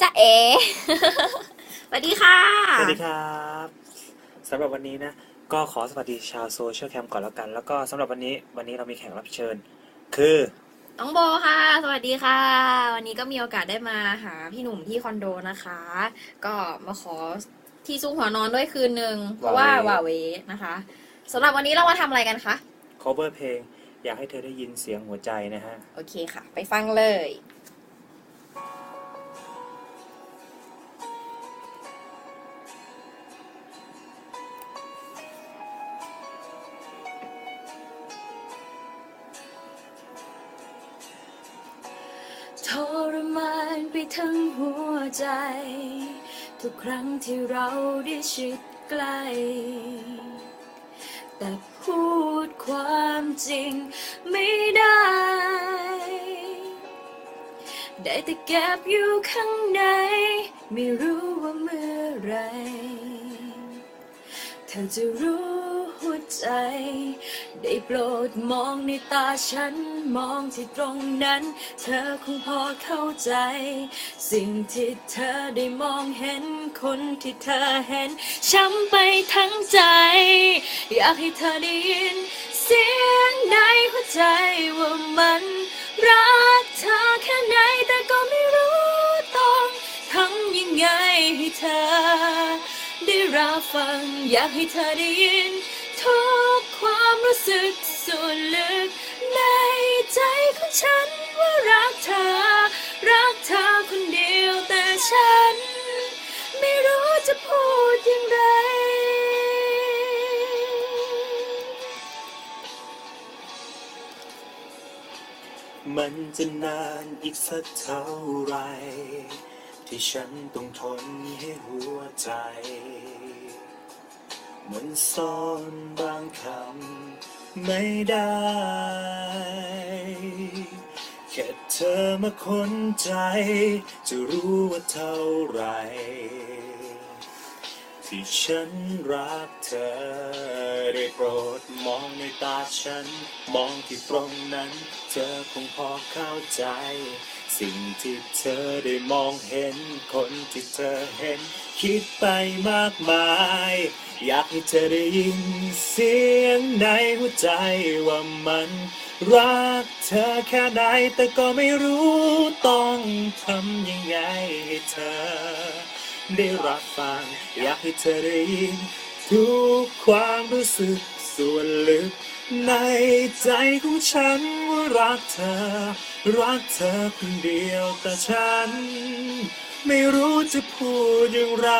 จ้าเอสวัสดีค่ะ สวัสดีครับสำหรับวันนี้นะ ก็ขอสวัสดีชาวโซเชียลแคมก่อนแล้วกัน แล้วก็สำหรับวันนี้วันนี้เรามีแขกรับเชิญ คือ น้องโบค่ะ สวัสดีค่ะ วันนี้ก็มีโอกาสได้มาหาพี่หนุ่มที่คอนโดนะคะ ก็มาขอที่ซุกหัวนอนด้วยคืนหนึ่งเพราะว่า Huawei วาเวนะคะสำหรับวันนี้เรามาทำอะไรกันคะ cover เพลง อยากให้เธอได้ยินเสียงหัวใจนะฮะ โอเคค่ะ ไปฟังเลย ทั้งหัวใจ ทุกครั้งที่เราได้ชิดใกล้ แต่พูดความจริงไม่ได้ ได้แต่เก็บอยู่ข้างใน ไม่รู้ว่าเมื่อไร เธอจะรู้ วใจ ได้โปรดมองในตาฉัน มองที่ตรงนั้น เธอคงพอเข้าใจ สิ่งที่เธอได้มองเห็น คนที่เธอเห็น ช้ำไปทั้งใจ อยากให้เธอได้ยิน เสียงในหัวใจว่ามันรักเธอแค่ไหนแต่ก็ไม่รู้ต้องทำยังไงให้เธอ ได้รับฟังอยากให้เธอได้ยิน ทุกความรู้สึกส่วนลึก ในใจของฉันว่ารักเธอ รักเธอคนเดียวแต่ฉัน ไม่รู้จะพูดอย่างไร มันจะนานอีกสักเท่าไหรที่ฉันต้องทนให้หัวใจ มันซ่อนบางคำไม่ได้ แค่เธอมาค้นใจ จะรู้ว่าเท่าไหร ที่ฉันรักเธอ ได้โปรดมองในตาฉัน มองที่ตรงนั้น เธอคงพอเข้าใจ สิ่งที่เธอได้มองเห็น คนที่เธอเห็น คิดไปมากมาย อยากให้เธอได้ยินเสียงในหัวใจว่ามัน รักเธอแค่ไหนแต่ก็ไม่รู้ต้องทำยังไงให้เธอ ได้รับฟัง อยากให้เธอได้ยิน ทุกความรู้สึกส่วนลึก ในใจของฉันว่ารักเธอ รักเธอคนเดียวแต่ฉัน ไม่รู้จะพูดอย่างไร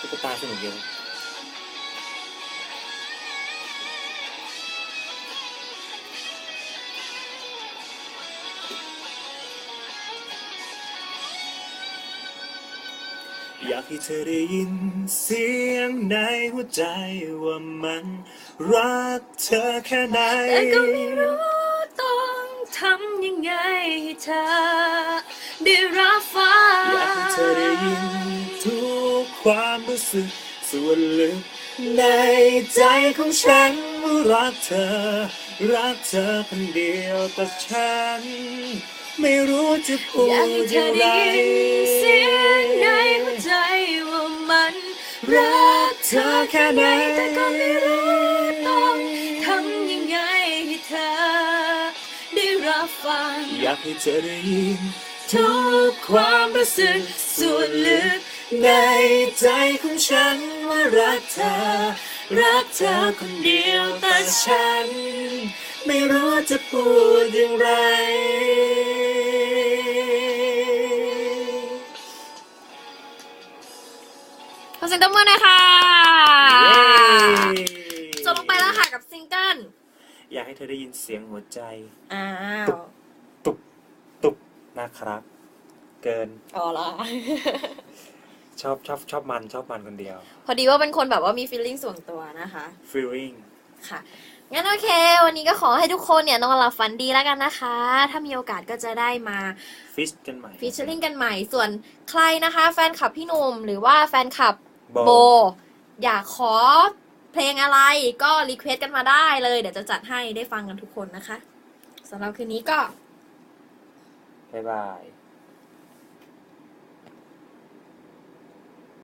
ตุ๊กตาสนุกเยอะอยากให้เธอได้ยินเสียงในหัวใจว่ามันรักเธอแค่ไหน แต่ก็ไม่รู้ต้องทำยังไงให้เธอได้รับฟังอยากให้เธอได้ยินทุก ความรู้สึกส่วนลึกในใจของฉันว่ารักเธอ รักเธอคนเดียวแต่ฉัน ไม่รู้จะพูอยากดให้เธอย่างไรได้ยินเสียงในหัวใจว่ามันรักเธอแค่ไหนแต่ก็ไม่รู้ต้องทำยังไงให้เธอ ได้รับฟัง อยากให้เธอได้ยินทุกความรู้สึกส่วนลึก ในใจของฉันว่ารักเธอ รักเธอคนเดียวแต่ฉัน ไม่รู้จะพูดอย่างไร ขอเสียงตบมือหน่อยค่ะเย้จบลงไปแล้วค่ะกับซิงเกิลอยากให้เธอได้ยินเสียงหัวใจ อ้าว ตุบตุบนะครับ เกิน อ๋อเหรอ ชอบชอบชอบมันชอบมันคนเดียว พอดีว่าเป็นคนแบบว่ามี feeling ส่วนตัวนะคะ feeling ค่ะ งั้นโอเค วันนี้ก็ขอให้ทุกคนเนี่ยนอนหลับฝันดีแล้วกันนะคะ ถ้ามีโอกาสก็จะได้มา ฟิชกันใหม่ฟีเจอริ่งกันใหม่ ส่วนใครนะคะ แฟนคลับพี่หนุ่มหรือว่าแฟนคลับโบโบอยากขอเพลงอะไรก็รีเควสกันมาได้เลย เดี๋ยวจะจัดให้ได้ฟังกันทุกคนนะคะสำหรับคืนนี้ก็ บ๊ายบาย